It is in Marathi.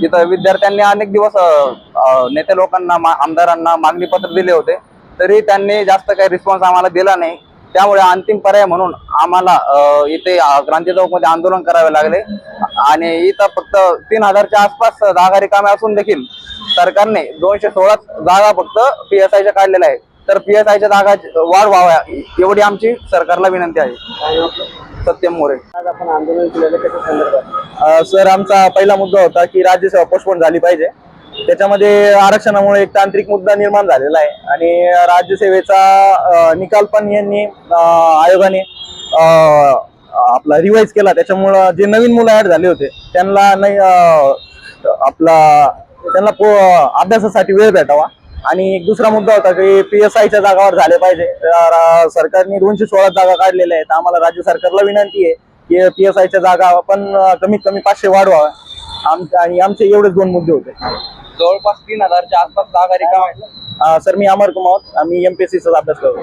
तिथं विद्यार्थ्यांनी अनेक दिवस नेते लोकांना आमदारांना मागणी पत्र दिले होते. तरी त्यांनी जास्त काही रिस्पॉन्स आम्हाला दिला नाही. त्यामुळे अंतिम पर्याय म्हणून आम्हाला इथे क्रांती चौकमध्ये आंदोलन करावे लागले. आणि इथं फक्त तीन हजारच्या आसपास जागा रिकाम्या असून देखील सरकारने दोनशे सोळा जागा फक्त पीएसआयच्या काढलेल्या आहेत. तर पीएसआयच्या जागा वाढ व्हाव्या एवढी आमची सरकारला विनंती आहे. सत्यम मोरे. आज आपण आंदोलन केलेलं सर आमचा पहिला मुद्दा होता की राज्यसेवा पोस्टपोन झाली पाहिजे. त्याच्यामध्ये आरक्षणामुळे एक तांत्रिक मुद्दा निर्माण झालेला आहे. आणि राज्यसेवेचा निकाल पण यांनी आयोगाने आपला रिवाईज केला. त्याच्यामुळं जे नवीन मुलं ऍड झाले होते त्यांना नाही आपला त्यांना अभ्यासासाठी वेळ भेटावा. आणि एक दुसरा मुद्दा होता की पी एस आयच्या जागावर झाले पाहिजे. सरकारने दोनशे सोळा जागा काढलेल्या आहेत. आम्हाला राज्य सरकारला विनंती आहे की पी एस आयच्या जागा आपण कमीत कमी पाचशे वाढवा आम आणि आमचे एवढेच दोन मुद्दे होते. जवळपास तीन हजारच्या आसपास जागा रिकाम्या आहेत. सर मी अमर कुमार आम्ही एमपीएससीचा अभ्यास करतो.